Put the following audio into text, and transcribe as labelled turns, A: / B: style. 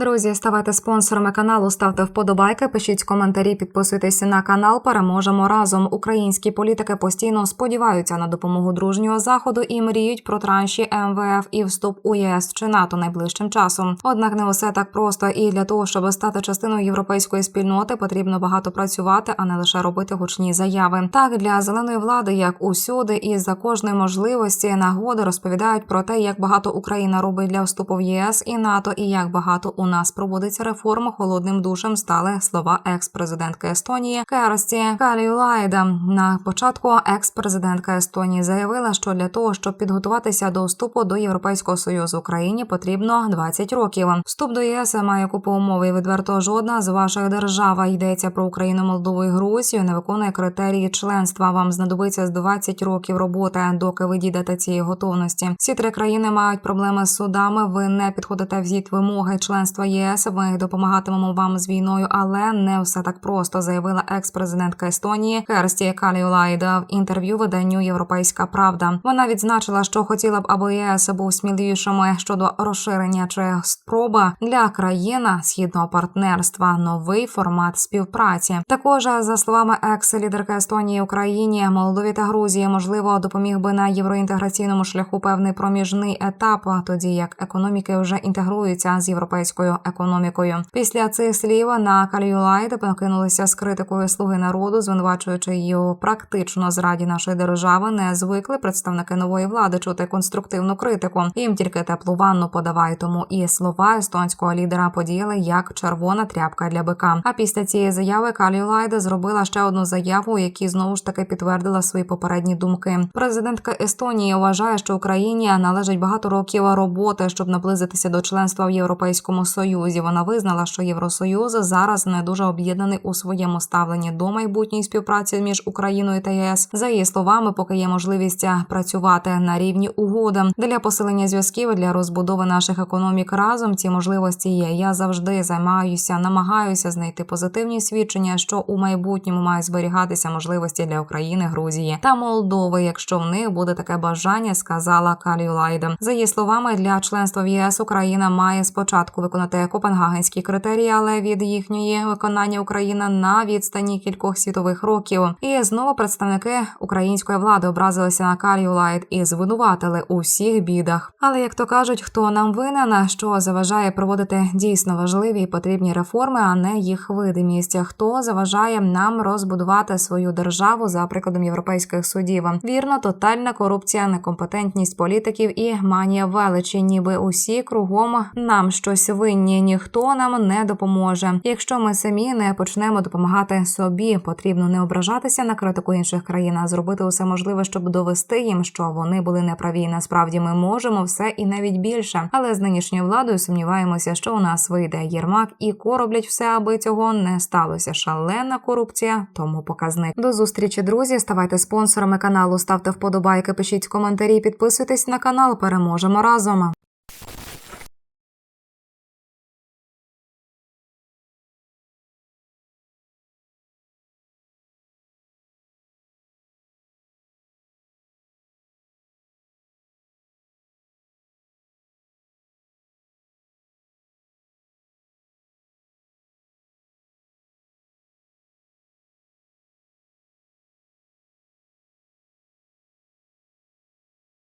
A: Друзі, ставайте спонсорами каналу, ставте вподобайки, пишіть коментарі, підписуйтесь на канал. Переможемо разом. Українські політики постійно сподіваються на допомогу дружнього заходу і мріють про транші МВФ і вступ у ЄС чи НАТО найближчим часом. Однак не усе так просто. І для того, щоб стати частиною європейської спільноти, потрібно багато працювати, а не лише робити гучні заяви. Так для зеленої влади, як усюди, і за кожної можливості нагоди розповідають про те, як багато Україна робить для вступу в ЄС і НАТО, і як багато у нас проводиться реформ. Холодним душем стали слова екс-президентки Естонії Керсті Каліулайда. На початку екс-президентка Естонії заявила, що для того, щоб підготуватися до вступу до Європейського союзу Україні, потрібно 20 років. Вступ до ЄС має купу умов і відверто жодна з ваших держав йдеться про Україну, Молдову і Грузію. Не виконує критерії членства. Вам знадобиться з 20 років роботи, доки ви дійдете цієї готовності. Всі три країни мають проблеми з судами. Ви не підходите в зіт вимоги членства ЄС. Ми допомагатимемо вам з війною, але не все так просто, заявила екс-президентка Естонії Керсті Каліулайда в інтерв'ю виданню Європейська Правда. Вона відзначила, що хотіла б, аби ЄС був сміливішими щодо розширення чи спроба для країн східного партнерства. Новий формат співпраці. Також за словами екс-лідерки Естонії Україні, Молдові та Грузії, можливо, допоміг би на євроінтеграційному шляху певний проміжний етап, тоді як економіки вже інтегруються з європейською економікою. Після цих слів на Каліюлайда покинулися з критикою слуги народу, звинувачуючи її у практично зраді нашої держави. Не звикли представники нової влади чути конструктивну критику. Їм тільки теплу ванну подавай. Тому і слова естонського лідера подіяли як червона тряпка для бика. А після цієї заяви Каліюлайда зробила ще одну заяву, у якій знову ж таки підтвердила свої попередні думки. Президентка Естонії вважає, що Україні належить багато років роботи, щоб наблизитися до членства в Європейському Союзі. Вона визнала, що Євросоюз зараз не дуже об'єднаний у своєму ставленні до майбутньої співпраці між Україною та ЄС. За її словами, поки є можливість працювати на рівні угоди для посилення зв'язків для розбудови наших економік разом. Ці можливості є. Я завжди займаюся, намагаюся знайти позитивні свідчення, що у майбутньому мають зберігатися можливості для України, Грузії та Молдови, якщо в них буде таке бажання, сказала Каліулайда. За її словами, для членства в ЄС Україна має спочатку виконати копенгагенські критерії, але від їхньої виконання Україна на відстані кількох світових років. І знову представники української влади образилися на Каліулайд і звинуватили у всіх бідах. Але як то кажуть, хто нам винен, що заважає проводити дійсно важливі і потрібні реформи, а не їх видимість. Хто заважає нам розбудувати свою державу за прикладом європейських судів? Вірно, тотальна корупція, некомпетентність політиків і манія величі, ніби усі кругом нам щось винні. Ніхто нам не допоможе. Якщо ми самі не почнемо допомагати собі, потрібно не ображатися на критику інших країн, а зробити усе можливе, щоб довести їм, що вони були неправі. Насправді ми можемо все і навіть більше. Але з нинішньою владою сумніваємося, що у нас вийде Єрмак і короблять все, аби цього не сталося. Шалена корупція, тому показник. До зустрічі, друзі. Ставайте спонсорами каналу, ставте вподобайки, пишіть коментарі, підписуйтесь на канал. Переможемо разом.